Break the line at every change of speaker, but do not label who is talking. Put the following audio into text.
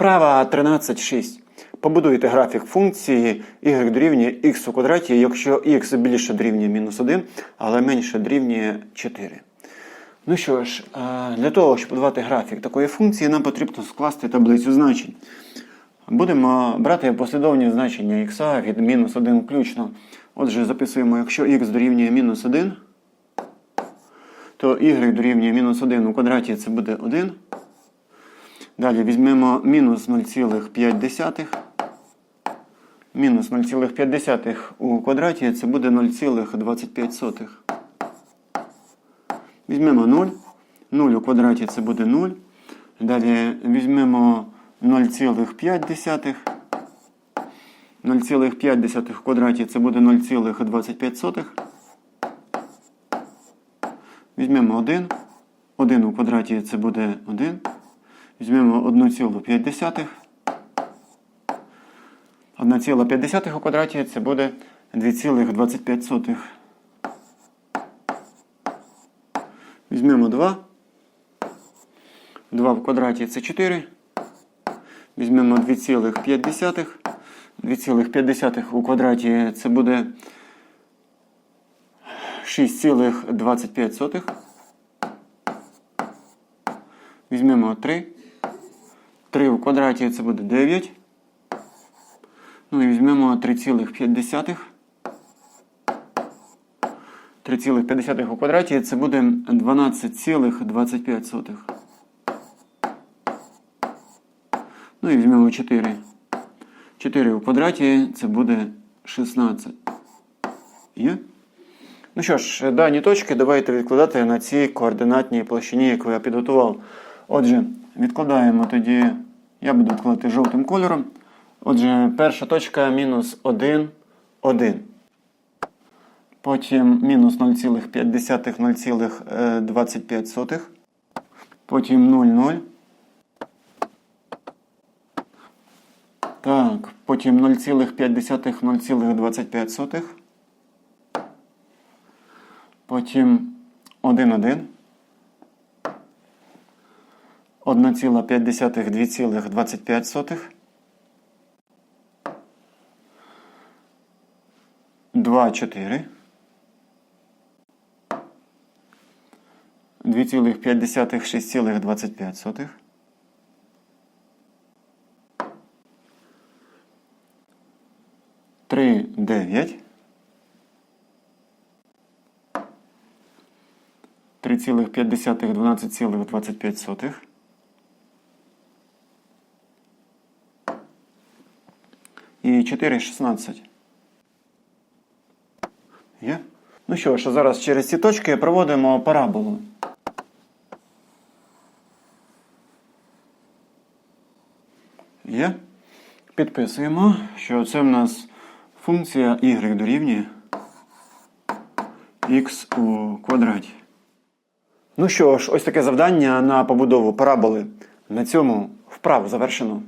Вправа 13.6. Побудуйте графік функції y дорівнює x у квадраті, якщо x більше дорівнює мінус 1, але менше дорівнює 4. Ну що ж, е, для того, щоб будувати графік такої функції, нам потрібно скласти таблицю значень. Будемо брати послідовні значення x від мінус 1 включно. Отже, записуємо, якщо x дорівнює мінус 1, то y дорівнює мінус 1 у квадраті це буде 1. Далі візьмемо мінус 0,5. Мінус 0,5 у квадраті це буде 0,25. Візьмемо 0. 0 у квадраті це буде 0. Далі візьмемо 0,5. 0,5 в квадраті це буде 0,25. Візьмемо 1. 1 у квадраті це буде 1. Візьмемо 1,5. 1,5 у квадраті це буде 2,25. Візьмемо 2. 2 в квадраті це 4. Візьмемо 2,5. 2,5 у квадраті це буде 6,25. Візьмемо 3. 3 в квадраті це буде 9. Ну і візьмемо 3,5. 3,5 у квадраті це буде 12,25. Ну і візьмемо 4. 4 у квадраті це буде 16. Є? Ну що ж, дані точки давайте відкладати на цій координатній площині, яку я підготував. Отже, відкладаємо тоді, я буду відкладати жовтим кольором. Отже, перша точка мінус 1, 1. Потім мінус 0,5, 0,25. Потім 0, 0. Так, потім 0,5, 0,25. Потім 1, 1. 1,5-2,25, 2, 4, 2,5, 6,25, 3, 9, 3,5, 12,25, І 4, 16. Є? Ну що ж, зараз через ці точки проводимо параболу. Є? Підписуємо, що це в нас функція y дорівнює x у квадраті. Ну що ж, ось таке завдання на побудову параболи. На цьому вправу завершено.